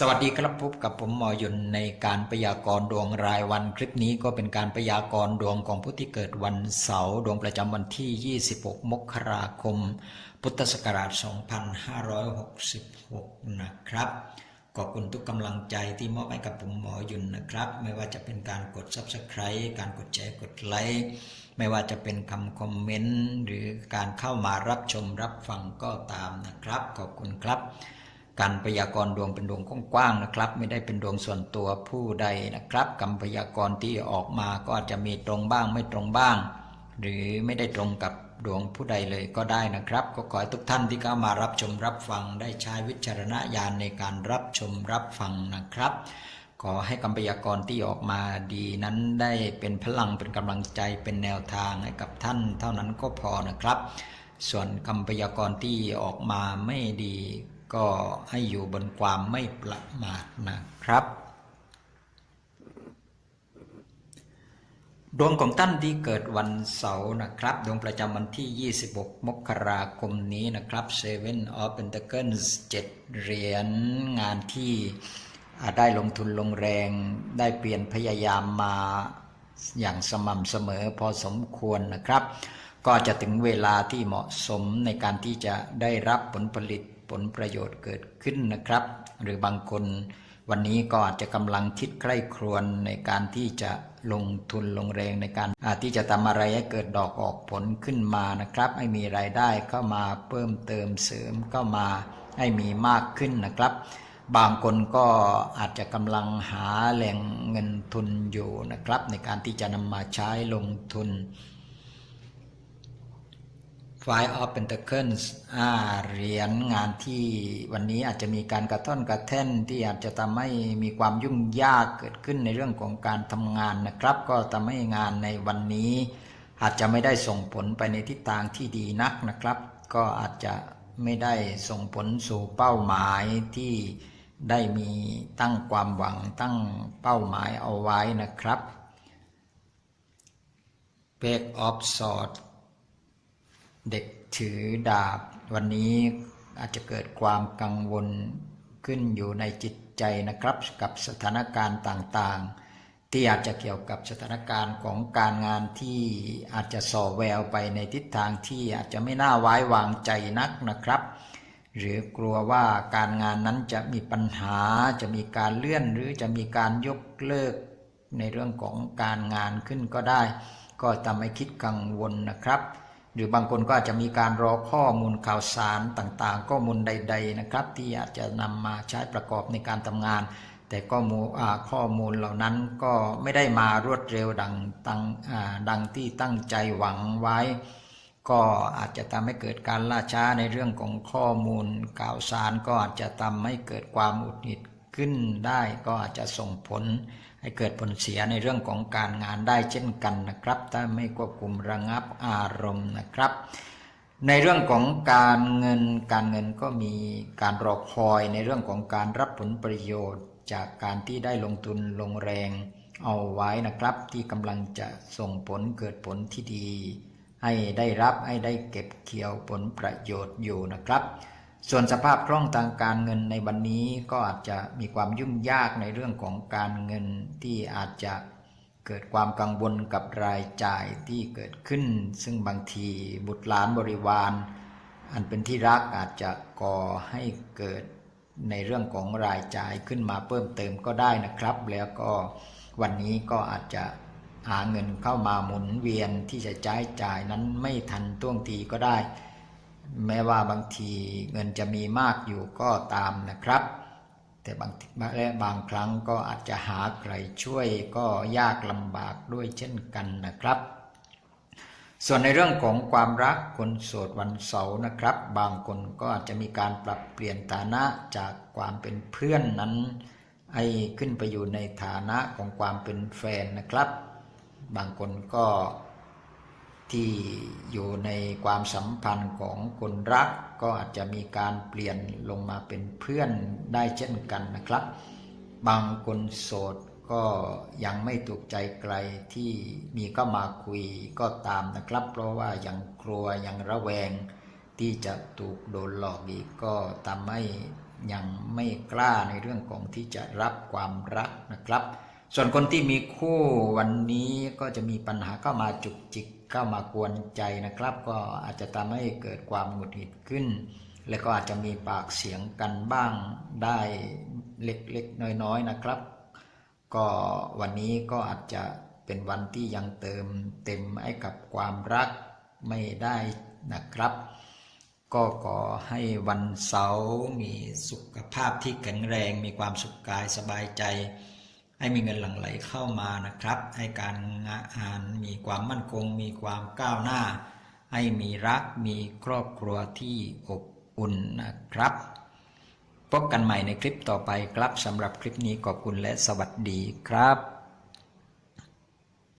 สวัสดีครับพบกับผมหมอยุนในการพยากรณ์ดวงรายวันคลิปนี้ก็เป็นการพยากรณ์ดวงของผู้ที่เกิดวันเสาร์ดวงประจำวันที่ 26 มกราคม พุทธศักราช 2566 นะครับขอบคุณทุกกำลังใจที่มอบให้กับผมหมอยุนนะครับ ไม่ว่าจะเป็นการกด Subscribe การกดแชร์กดไลค์ไม่ว่าจะเป็นคำคอมเมนต์หรือการเข้ามารับชมรับฟังก็ตามนะครับ ขอบคุณครับ การพยากรณ์ดวงเป็นดวงกว้างๆนะครับ ไม่ได้เป็นดวงส่วนตัวผู้ใดนะครับคำพยากรณ์ที่ออกมาก็อาจจะมีตรงบ้างไม่ตรงบ้าง หรือไม่ได้ตรงกับดวงผู้ใดเลยก็ได้นะครับ ก็ขอให้ทุกท่านที่เข้ามารับชมรับฟังได้ใช้วิจารณญาณในการรับชมรับฟังนะครับ ขอให้คำพยากรณ์ที่ออกมาดีนั้นได้เป็นพลังเป็นกำลังใจเป็นแนวทางให้กับท่าน เท่านั้นก็พอนะครับ ส่วนคำพยากรณ์ที่ออกมาไม่ดี ก็ให้อยู่บนความไม่ประมาทนะครับ ดวงของท่านที่เกิดวันเสาร์นะครับ ดวงประจำวันที่ 26 มกราคมนี้นะครับ Seven of Pentacles 7เหรียญงานที่ได้ลงทุนลงแรงได้เปลี่ยนพยายามมาอย่างสม่ำเสมอพอสมควรนะครับ ก็จะถึงเวลาที่เหมาะสมในการที่จะได้รับผลผลิต ผลประโยชน์เกิดขึ้นนะครับ หรือบางคนวันนี้ก็อาจจะกำลังคิดใคร่ครวญในการที่จะลงทุนลงแรงในการอาที่จะทำอะไรให้เกิดดอกออกผลขึ้นมานะครับให้มีรายได้เข้ามาเพิ่มเติมเสริมเข้ามาให้มีมากขึ้นนะครับ บางคนก็อาจจะกำลังหาแหล่งเงินทุนอยู่นะครับ ในการที่จะนำมาใช้ลงทุน Five of Pentacles อ่าเหรียญงานที่วันนี้อาจจะมีการกระท่อนกระแท่นที่อาจจะทำให้มีความยุ่งยากเกิดขึ้นในเรื่องของการทำงานนะครับ ก็ทำให้งานในวันนี้ อาจจะไม่ได้ส่งผลไปในทิศทางที่ดีนักนะครับ ก็อาจจะไม่ได้ส่งผลสู่เป้าหมายที่ได้มีตั้งความหวังตั้งเป้าหมายเอาไว้นะครับ p a c of Swords เด็กถือดาบ วันนี้อาจจะเกิดความกังวลขึ้นอยู่ในจิตใจนะครับกับสถานการณ์ต่างๆ ที่อาจจะเกี่ยวกับสถานการณ์ของการงานที่อาจจะส่อแววไปในทิศทางที่อาจจะไม่น่าไว้วางใจนักนะครับ หรือกลัวว่าการงานนั้นจะมีปัญหาจะมีการเลื่อน หรือจะมีการยกเลิกในเรื่องของการงานขึ้นก็ได้ ก็ทำให้คิดกังวลนะครับ หรือบางคนก็อาจจะมีการรอข้อมูลข่าวสารต่างๆ ข้อมูลใด ๆนะครับ ที่อาจจะนำมาใช้ประกอบในการทำงาน แต่ก็มูข้อมูลเหล่านั้นก็ไม่ได้มารวดเร็วดังตังดังที่ตั้งใจหวังไว้ ก็อาจจะทำให้เกิดการล่าช้าในเรื่องของข้อมูลข่าวสาร ก็อาจจะทำให้เกิดความอุดหงิด ขึ้นได้ก็อาจจะส่งผล ให้เกิดผลเสียในเรื่องของการงานได้เช่นกันนะครับ ถ้าไม่ควบคุมระงับอารมณ์นะครับ ในเรื่องของการเงินการเงินก็มีการรอคอยในเรื่องของการรับผลประโยชน์ จากการที่ได้ลงทุนลงแรงเอาไว้นะครับ ที่กำลังจะส่งผลเกิดผลที่ดี ให้ได้รับให้ได้เก็บเกี่ยวผลประโยชน์อยู่นะครับ ส่วนสภาพคล่องทางการเงินในวันนี้ก็อาจจะมีความยุ่งยากในเรื่องของการเงินที่อาจจะเกิดความกังวลกับรายจ่ายที่เกิดขึ้น ซึ่งบางทีบุตรหลานบริวาร อันเป็นที่รักอาจจะก่อให้เกิดในเรื่องของรายจ่ายขึ้นมาเพิ่มเติมก็ได้นะครับ แล้วก็วันนี้ก็อาจจะหาเงินเข้ามาหมุนเวียนที่จะใช้จ่ายนั้นไม่ทันท่วงทีก็ได้ แม้ว่าบางทีเงินจะมีมากอยู่ก็ตามนะครับ แต่บางและบางครั้งก็อาจจะหาใครช่วยก็ยากลำบากด้วยเช่นกันนะครับ ส่วนในเรื่องของความรักคนโสดวันเสาร์นะครับ บางคนก็อาจจะมีการปรับเปลี่ยนฐานะจากความเป็นเพื่อนนั้น ให้ขึ้นไปอยู่ในฐานะของความเป็นแฟนนะครับ บางคนก็ ที่อยู่ในความสัมพันธ์ของคนรัก ก็อาจจะมีการเปลี่ยนลงมาเป็นเพื่อนได้เช่นกันนะครับ บางคนโสดก็ยังไม่ถูกใจใครที่มีก็มาคุยก็ตามนะครับ เพราะว่ายังกลัวยังระแวง ที่จะถูกโดนหลอกอีกก็ทำให้ยังไม่กล้าในเรื่องของที่จะรับความรักนะครับ ส่วนคนที่มีคู่วันนี้ก็จะมีปัญหาเข้ามาจุกจิกเข้ามากวนใจนะครับ ก็อาจจะทำให้เกิดความหงุดหงิดขึ้น และก็อาจจะมีปากเสียงกันบ้างได้เล็กๆน้อยๆนะครับ ก็วันนี้ก็อาจจะเป็นวันที่ยังเติมเต็มให้กับความรักไม่ได้นะครับ ก็ขอให้วันเสาร์มีสุขภาพที่แข็งแรง มีความสุขกายสบายใจ ให้มีเงินหลั่งไหลเข้ามานะครับ ให้การงานมีความมั่นคง มีความก้าวหน้า ให้มีรักมีครอบครัวที่อบอุ่นนะครับ พบกันใหม่ในคลิปต่อไปครับสำหรับคลิปนี้ขอบคุณและสวัสดีครับ